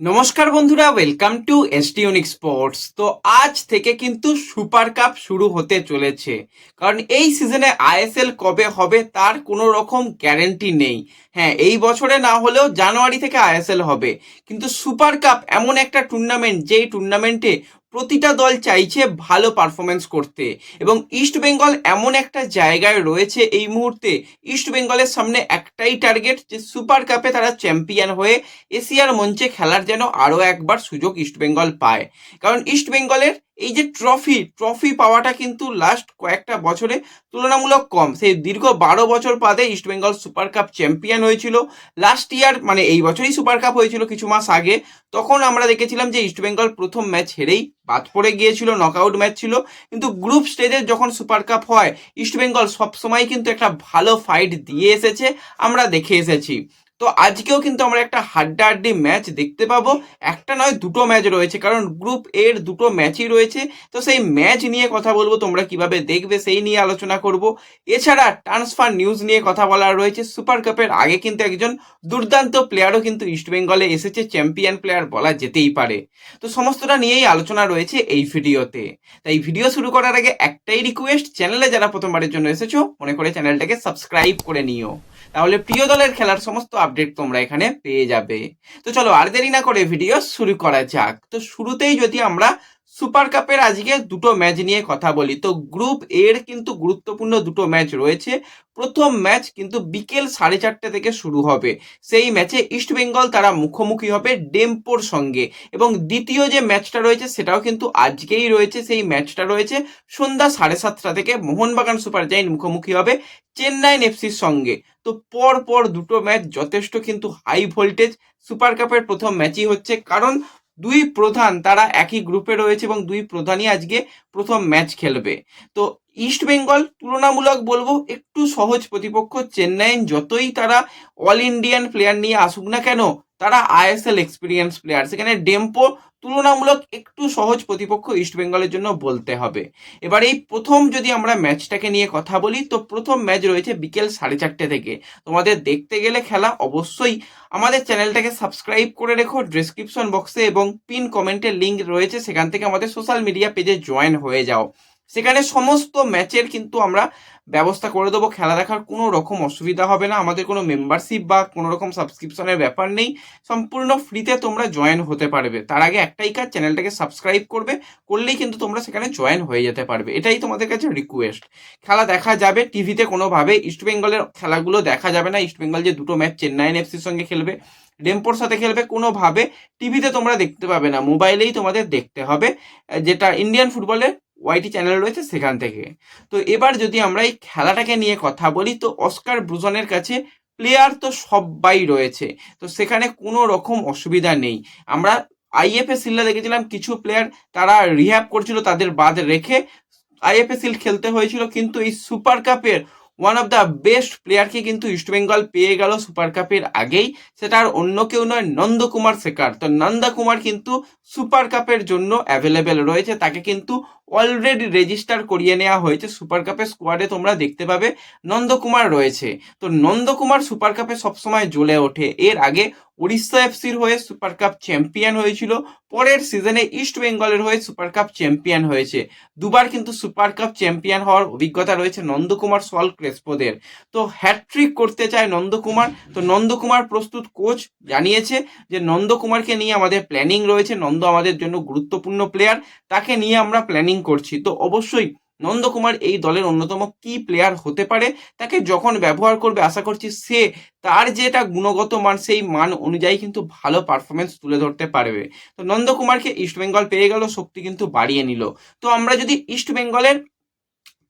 নমস্কার বন্ধুরা welcome two এসটিউনিক sports তো আজ থেকে কিন্তু সুপার কাপ শুরু হতে চলেছে। কারণ এই সিজনে আইএসএল কবে হবে তার কোনো রকম গ্যারেন্টি নেই। হ্যাঁ এই বছরে না হলেও জানুয়ারি থেকে আইএসএল হবে। কিন্তু সুপার কাপ এমন একটা টুর্নামেন্ট যেই টুর্নামেন্টে প্রতিটা দল চাইছে ভালো পারফরমেন্স করতে। এবং ইস্ট বেঙ্গল এমন একটা জায়গায় রয়েছে এই মুহূর্তে। ইস্ট বেঙ্গলের সামনে একটাই টার্গেট যে সুপার কাপে তারা চ্যাম্পিয়ন হয়ে এশিয়ার মঞ্চে খেলার যেন আরও একবার সুযোগ ইস্ট বেঙ্গল পায়। কারণ ইস্টবেঙ্গলের এই যে ট্রফি ট্রফি পাওয়াটা কিন্তু লাস্ট কয়েকটা বছরে তুলনামূলক কম। সেই দীর্ঘ বারো বছর বাদে East Bengal super cup champion হয়েছিল। লাস্ট ইয়ার মানে এই বছরই সুপার কাপ হয়েছিল কিছু মাস আগে। তখন আমরা দেখেছিলাম যে ইস্টবেঙ্গল প্রথম ম্যাচ হেরেই বাদ পড়ে গিয়েছিল নকআউট ম্যাচ ছিল। কিন্তু গ্রুপ স্টেজে যখন সুপার কাপ হয় ইস্টবেঙ্গল সবসময় কিন্তু একটা ভালো ফাইট দিয়ে এসেছে। আমরা দেখে এসেছি। তো আজকেও কিন্তু আমরা একটা হাড্ডাহাড্ডি ম্যাচ দেখতে পাবো। একটা নয়, দুটো ম্যাচ রয়েছে, কারণ গ্রুপ এর দুটো ম্যাচই রয়েছে। তো সেই ম্যাচ নিয়ে কথা বলব, তোমরা কীভাবে দেখবে সেই নিয়ে আলোচনা করব। এছাড়া ট্রান্সফার নিউজ নিয়ে কথা বলার রয়েছে। সুপার কাপের আগে কিন্তু একজন দুর্দান্ত প্লেয়ারও কিন্তু ইস্টবেঙ্গলে এসেছে চ্যাম্পিয়ন প্লেয়ার বলা যেতেই পারে। তো সমস্তটা নিয়েই আলোচনা রয়েছে এই ভিডিওতে। তাই ভিডিও শুরু করার আগে একটাই রিকোয়েস্ট চ্যানেলে যারা প্রথমবারের জন্য এসেছ, মনে করে চ্যানেলটাকে সাবস্ক্রাইব করে নিও। তাহলে প্রিয় দলের খেলার সমস্ত আপডেট তোমরা এখানে পেয়ে যাবে। তো চলো আর দেরি না করে ভিডিও শুরু করা যাক। তো শুরুতেই যদি আমরা সুপার কাপের আজকে দুটো ম্যাচ নিয়ে কথা বলি, তো গ্রুপ এর কিন্তু গুরুত্বপূর্ণ দুটো ম্যাচ রয়েছে। প্রথম ম্যাচ কিন্তু বিকেল সাড়ে চারটে থেকে শুরু হবে। সেই ম্যাচে ইস্ট বেঙ্গল তারা মুখোমুখি হবে ডেম্পোর সঙ্গে। এবং দ্বিতীয় যে ম্যাচটা রয়েছে, সেটাও কিন্তু আজকেই রয়েছে। সেই ম্যাচটা রয়েছে সন্ধ্যা সাড়ে সাতটা থেকে মোহনবাগান সুপার জাইন্ট মুখোমুখি হবে চেন্নাইন এফসির সঙ্গে। তো পর পর দুটো ম্যাচ যথেষ্ট কিন্তু হাই ভোল্টেজ সুপার কাপের প্রথম ম্যাচই হচ্ছে। কারণ দুই প্রধান তারা একই গ্রুপে রয়েছে এবং দুই প্রধানই আজকে প্রথম ম্যাচ খেলবে। তো ইস্ট বেঙ্গল তুলনামূলক বলব একটু সহজ প্রতিপক্ষ। চেন্নাইন যতই তারা অল ইন্ডিয়ান প্লেয়ার নিয়ে আসুক না কেন, তারা আইএসএল এক্সপিরিয়েন্স প্লেয়ার সেখানে ডেম্পো তুলনামূলক একটু সহজ প্রতিপক্ষ ইস্টবেঙ্গলের জন্য বলতে হবে। এবার এই প্রথম যদি আমরা ম্যাচটাকে নিয়ে কথা বলি, তো প্রথম ম্যাচ রয়েছে বিকেল সাড়ে চারটে থেকে। তোমাদের দেখতে গেলে খেলা অবশ্যই আমাদের চ্যানেলটাকে সাবস্ক্রাইব করে রেখো ডিসক্রিপশন বক্সে এবং পিন কমেন্টের লিঙ্ক রয়েছে, সেখান থেকে আমাদের সোশ্যাল মিডিয়া পেজে জয়েন হয়ে যাও। সেখানে সমস্ত ম্যাচের কিন্তু আমরা ব্যবস্থা করে দেবো। খেলা দেখার কোনো রকম অসুবিধা হবে না। আমাদের কোনো মেম্বারশিপ বা কোনো রকম সাবস্ক্রিপশনের ব্যাপার নেই। সম্পূর্ণ ফ্রিতে তোমরা জয়েন হতে পারবে। তার আগে একটাই কাজ চ্যানেলটাকে সাবস্ক্রাইব করবে। করলেই কিন্তু তোমরা সেখানে জয়েন হয়ে যেতে পারবে। এটাই তোমাদের কাছে রিকোয়েস্ট খেলা দেখা যাবে টিভিতে কোনোভাবে। ইস্টবেঙ্গলের খেলাগুলো দেখা যাবে না। ইস্টবেঙ্গল যে দুটো ম্যাচ চেন্নাইন এফসির সঙ্গে খেলবে ডেম্পোর সাথে খেলবে, কোনোভাবে টিভিতে তোমরা দেখতে পাবে না। মোবাইলেই তোমাদের দেখতে হবে। যেটা ইন্ডিয়ান ফুটবলে ওয়াইটি চ্যানেল রয়েছে সেখান থেকে। তো এবার যদি আমরা এই খেলাটাকে নিয়ে কথা বলি, তো অস্কার ব্রুজনের কাছে প্লেয়ার তো সবাই রয়েছে। তো সেখানে কোনো রকম অসুবিধা নেই। আমরা আইএফএ সিল্লা দেখেছিলাম, কিছু প্লেয়ার তারা রিহ্যাব করছিল, তাদের বাদ রেখে আইএফএ সিল খেলতে হয়েছিল, কিন্তু এই সুপার কাপের ওয়ান অফ দ্য বেস্ট প্লেয়ারকে কিন্তু ইস্টবেঙ্গল পেয়ে গেল সুপার কাপের আগেই। সেটা আর অন্য কেউ নয় নন্দকুমার শেখার। তো নন্দকুমার কিন্তু সুপার কাপের জন্য অ্যাভেলেবেল রয়েছে। তাকে কিন্তু অলরেডি রেজিস্টার করিয়ে নেওয়া হয়েছে। সুপার কাপের স্কোয়াডে তোমরা দেখতে পাবে নন্দকুমার রয়েছে। তো নন্দকুমার সুপার কাপে সবসময় জ্বলে ওঠে। এর আগে উড়িষ্যা এফসির হয়ে সুপার কাপ চ্যাম্পিয়ন হয়েছিল, পরের সিজনে ইস্ট বেঙ্গলের হয়ে সুপার কাপ চ্যাম্পিয়ন হয়েছে। দুবার কিন্তু সুপার কাপ চ্যাম্পিয়ন হওয়ার অভিজ্ঞতা রয়েছে নন্দকুমার সল ক্রেসপোদের তো হ্যাট্রিক করতে চায় নন্দকুমার, তো নন্দকুমার প্রস্তুত কোচ জানিয়েছে যে নন্দকুমারকে নিয়ে আমাদের প্ল্যানিং রয়েছে, নন্দ আমাদের জন্য গুরুত্বপূর্ণ প্লেয়ার তাকে নিয়ে আমরা প্ল্যানিং করছি। তো অবশ্যই নন্দকুমার এই দলের অন্যতম কি প্লেয়ার হতে পারে। তাকে যখন ব্যবহার করবে, আশা করছি সে তার যেটা গুণগত মান, সেই মান অনুযায়ী কিন্তু ভালো পারফরমেন্স তুলে ধরতে পারবে। তো নন্দকুমারকে ইস্টবেঙ্গল পেয়ে গেল, শক্তি কিন্তু বাড়িয়ে নিল। তো আমরা যদি ইস্ট বেঙ্গলের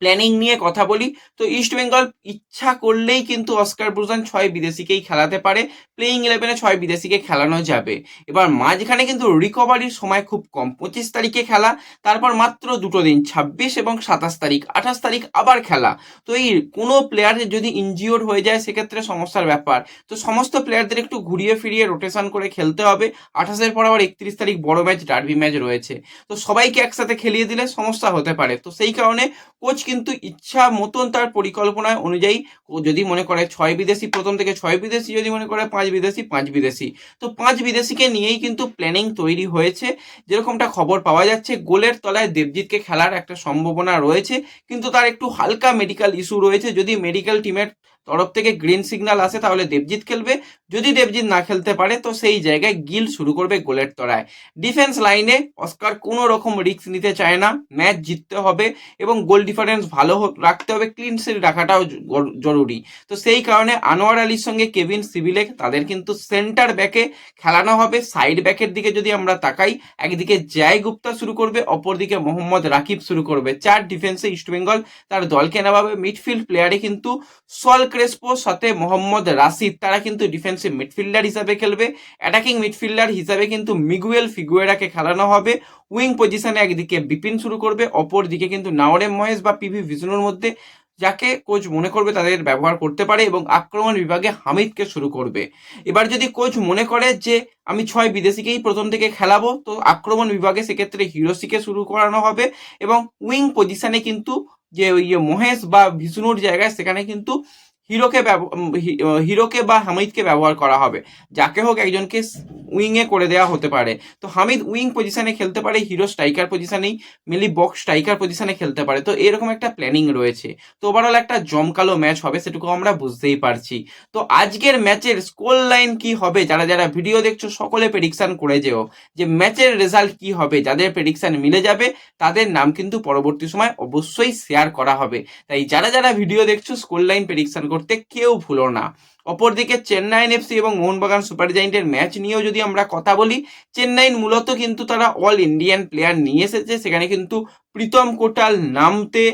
প্ল্যানিং নিয়ে কথা বলি। তো ইস্ট বেঙ্গল ইচ্ছা করলেই কিন্তু অস্কার ব্রুজান ছয় বিদেশিকেই খেলাতে পারে। প্লেইং ইলেভেনে ছয় বিদেশিকে খেলানো যাবে। এবার মাঝখানে কিন্তু রিকভারির সময় খুব কম। পঁচিশ তারিখে খেলা, তারপর মাত্র দুটো দিন, ছাব্বিশ এবং সাতাশ তারিখ, আঠাশ তারিখ আবার খেলা। তো এই কোনো প্লেয়ার যদি ইনজিওর হয়ে যায়, সেক্ষেত্রে সমস্যার ব্যাপার। তো সমস্ত প্লেয়ারদের একটু ঘুরিয়ে ফিরিয়ে রোটেশন করে খেলতে হবে। আঠাশের পর আবার একত্রিশ তারিখ বড় ম্যাচ ডার্বি ম্যাচ রয়েছে। তো সবাইকে একসাথে খেলিয়ে দিলে সমস্যা হতে পারে। তো সেই কারণে কোচ কিন্তু ইচ্ছা মতন তার পরিকল্পনা অনুযায়ী যদি মনে করে ছয় বিদেশি, প্রথম থেকে ছয় বিদেশি, যদি মনে করে পাঁচ বিদেশি পাঁচ বিদেশি। তো পাঁচ বিদেশিকে নিয়েই কিন্তু প্ল্যানিং তৈরি হয়েছে। যেরকমটা খবর পাওয়া যাচ্ছে, গোলের তলায় দেবজিৎকে খেলার একটা সম্ভাবনা রয়েছে, কিন্তু তার একটু হালকা মেডিকেল ইস্যু রয়েছে। যদি মেডিকেল টিমের তরফ থেকে গ্রিন সিগন্যাল আসে, তাহলে দেবজিৎ খেলবে। যদি দেবজিৎ না খেলতে পারে, তো সেই জায়গায় গিল শুরু করবে গোলের তলায়। ডিফেন্স লাইনে অস্কার কোনো রকম রিস্ক নিতে চায় না। ম্যাচ জিততে হবে এবং গোল ডিফারেন্স ভালো রাখতে হবে ক্লিন সিট রাখাটাও জরুরি। তো সেই কারণে আনোয়ার আলীর সঙ্গে কেভিন সিভিলেক, তাদের কিন্তু সেন্টার ব্যাকে খেলানো হবে। সাইড ব্যাকের দিকে যদি আমরা তাকাই, একদিকে জয় গুপ্তা শুরু করবে, অপরদিকে মোহাম্মদ রাকিব শুরু করবে। চার ডিফেন্সে ইস্টবেঙ্গল তার দলকে নেওয়াবে। মিডফিল্ড প্লেয়ারে কিন্তু সল ক্রেসপোর সাথে মোহাম্মদ রাশিদ, তারা কিন্তু ডিফেন্সিভ মিডফিল্ডার হিসাবে খেলবে। অ্যাটাকিং মিডফিল্ডার হিসাবে কিন্তু মিগুয়েল ফিগুয়েরাকে খেলানো হবে। উইং পজিশনে একদিকে বিপিন শুরু করবে অপর দিকে কিন্তু নাওরেম মহেশ বা পিভি বিষ্ণুর মধ্যে, যাকে কোচ মনে করবে তাদের ব্যবহার করতে পারে এবং আক্রমণ বিভাগে হামিদকে শুরু করবে। এবার যদি কোচ মনে করে যে আমি ছয় বিদেশিকেই প্রথম থেকে খেলাবো, তো আক্রমণ বিভাগে সেক্ষেত্রে হিরোসিকে শুরু করানো হবে এবং উইং পজিশনে কিন্তু যে ওই মহেশ বা বিষ্ণুর জায়গায়, সেখানে কিন্তু হিরোকে হিরোকে বা হামিদকে ব্যবহার করা হবে। যাকে হোক একজনকে উইংয়ে করে দেওয়া হতে পারে। তো হামিদ উইং পজিশনে খেলতে পারে, হিরো স্ট্রাইকার পজিশনেই মিলি বক্স স্ট্রাইকার পজিশনে খেলতে পারে। তো এরকম একটা প্ল্যানিং রয়েছে। তো ওভারঅল একটা জমকালো ম্যাচ হবে সেটুকু আমরা বুঝতেই পারছি। তো আজকের ম্যাচের স্কোর লাইন কি হবে? যারা যারা ভিডিও দেখছ, সকলে প্রেডিকশন করে যেও যে ম্যাচের রেজাল্ট কি হবে। যাদের প্রেডিকশন মিলে যাবে, তাদের নাম কিন্তু পরবর্তী সময় অবশ্যই শেয়ার করা হবে। তাই যারা যারা ভিডিও দেখছ স্কোর লাইন প্রেডিকশন করতে কেউ ভুলো না। অপরদিকে চেন্নাইন এফসি এবং মোহনবাগান সুপার জায়েন্টের ম্যাচ নিয়েও যদি আমরা কথা বলি চেন্নাইন মূলত কিন্তু তারা অল ইন্ডিয়ান প্লেয়ার নিয়ে এসেছে। সেখানে কিন্তু প্রীতম কোটাল নামতে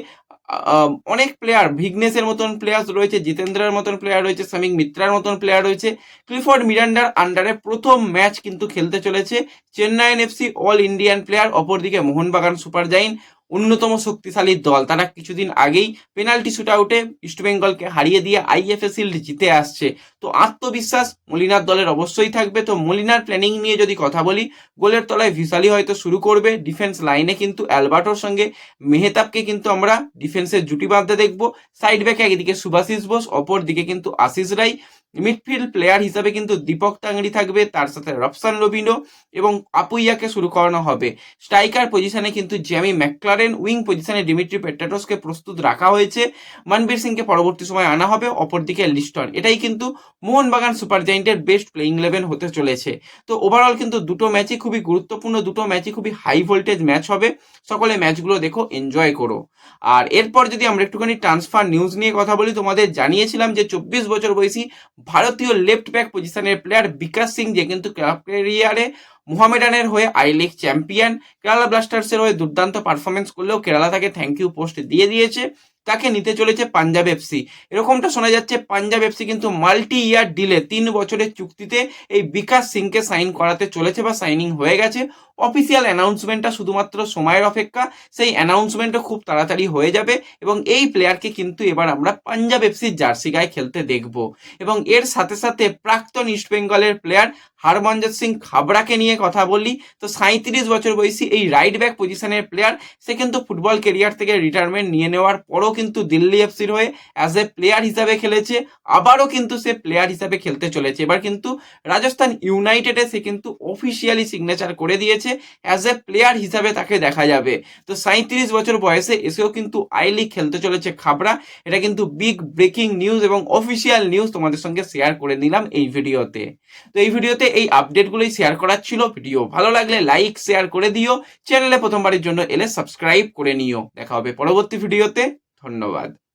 অনেক প্লেয়ার ভিগনেসের মতন প্লেয়ার রয়েছে, জিতেন্দ্রের মতন প্লেয়ার রয়েছে সামিক মিত্রার মতন প্লেয়ার রয়েছে। ক্লিফোর্ড মিরান্ডার আন্ডারে প্রথম ম্যাচ কিন্তু খেলতে চলেছে। Chennaiyin FC all Indian player অপরদিকে মোহনবাগান সুপার জাইন অন্যতম শক্তিশালী দল। তারা কিছুদিন আগেই পেনাল্টি শুট আউটে ইস্টবেঙ্গলকে হারিয়ে দিয়ে আইএফএ শিল্ড জিতে আসছে। তো আত্মবিশ্বাস মলিনার দলের অবশ্যই থাকবে। তো মলিনার প্ল্যানিং নিয়ে যদি কথা বলি, গোলের তলায় ভিসালি হয়তো শুরু করবে। ডিফেন্স লাইনে কিন্তু অ্যালবার্টোর সঙ্গে মেহতাবকে কিন্তু আমরা ডিফেন্সের জুটি বাঁধতে দেখব। সাইড ব্যাকে একদিকে সুভাশিস বোস অপর দিকে কিন্তু আশিস রাই। মিডফিল্ড প্লেয়ার হিসাবে কিন্তু দীপক তাংড়ি থাকবে, তার সাথে রফসান রবিনো এবং আপুইয়াকে শুরু করানো হবে। স্ট্রাইকার পজিশনে কিন্তু জ্যামি ম্যাকলারেন উইং পজিশনে ডিমিট্রি পেট্রাটোসকে প্রস্তুত রাখা হয়েছে। মনবীর সিংকে পরবর্তী সময় আনা হবে, অপরদিকে লিস্টন। এটাই কিন্তু মোহনবাগান সুপার জায়েন্টের বেস্ট প্লেইং ইলেভেন হতে চলেছে। তো ওভারঅল কিন্তু দুটো ম্যাচই খুবই গুরুত্বপূর্ণ, দুটো ম্যাচই খুবই হাই ভোল্টেজ ম্যাচ হবে। সকলে ম্যাচগুলো দেখো এনজয় করো। আর এরপর যদি আমরা একটুখানি ট্রান্সফার নিউজ নিয়ে কথা বলি, তোমাদের জানিয়েছিলাম যে চব্বিশ বছর বয়সী ভারতীয় লেফট ব্যাক পজিশনের প্লেয়ার বিকাশ সিং যে কিন্তু ক্লাব ক্যারিয়ারে মোহামেডানের হয়ে আই লিগ চ্যাম্পিয়ন কেরালা ব্লাস্টার্সের হয়ে দুর্দান্ত পারফরমেন্স করলেও কেরালা তাকে থ্যাংক ইউ পোস্ট দিয়ে দিয়েছে, তাকে নিতে চলেছে পাঞ্জাব এফসি এরকমটা শোনা যাচ্ছে পাঞ্জাব এফসি কিন্তু মাল্টি ইয়ার ডিলে তিন বছরের চুক্তিতে এই বিকাশ সিংকে সাইন করাতে চলেছে বা সাইনিং হয়ে গেছে। অফিসিয়াল অ্যানাউন্সমেন্টটা শুধুমাত্র সময়ের অপেক্ষা, সেই অ্যানাউন্সমেন্টও খুব তাড়াতাড়ি হয়ে যাবে এবং এই প্লেয়ারকে কিন্তু এবার আমরা পাঞ্জাব এফসির জার্সি গায়ে খেলতে দেখব। এবং এর সাথে সাথে প্রাক্তন ইস্টবেঙ্গলের প্লেয়ার হরমনজিৎ সিং খাবড়াকে নিয়ে কথা বলি। তো সাঁত্রিশ বছর বয়সী এই রাইট ব্যাক পজিশনের প্লেয়ার সে কিন্তু ফুটবল কেরিয়ার থেকে রিটায়ারমেন্ট নিয়ে নেওয়ার পরও কিন্তু দিল্লি এফসির হয়ে অ্যাজ এ প্লেয়ার হিসাবে খেলেছে। আবারও কিন্তু সে প্লেয়ার হিসাবে খেলতে চলেছে। এবার কিন্তু রাজস্থান ইউনাইটেডে সে কিন্তু অফিসিয়ালি সিগনেচার করে দিয়েছে। অ্যাজ এ প্লেয়ার হিসাবে তাকে দেখা যাবে। তো সাঁত্রিশ বছর বয়সে এসেও কিন্তু আই লিগ খেলতে চলেছে খাবড়া। এটা কিন্তু বিগ ব্রেকিং নিউজ এবং অফিসিয়াল নিউজ তোমাদের সঙ্গে শেয়ার করে নিলাম এই ভিডিওতে। তো এই ভিডিওতে এই আপডেটগুলোই শেয়ার করার ছিল ভিডিও। ভালো লাগলে লাইক শেয়ার করে দিও। চ্যানেলে প্রথমবারের জন্য এলে সাবস্ক্রাইব করে নিও। দেখা হবে পরবর্তী ভিডিওতে। ধন্যবাদ।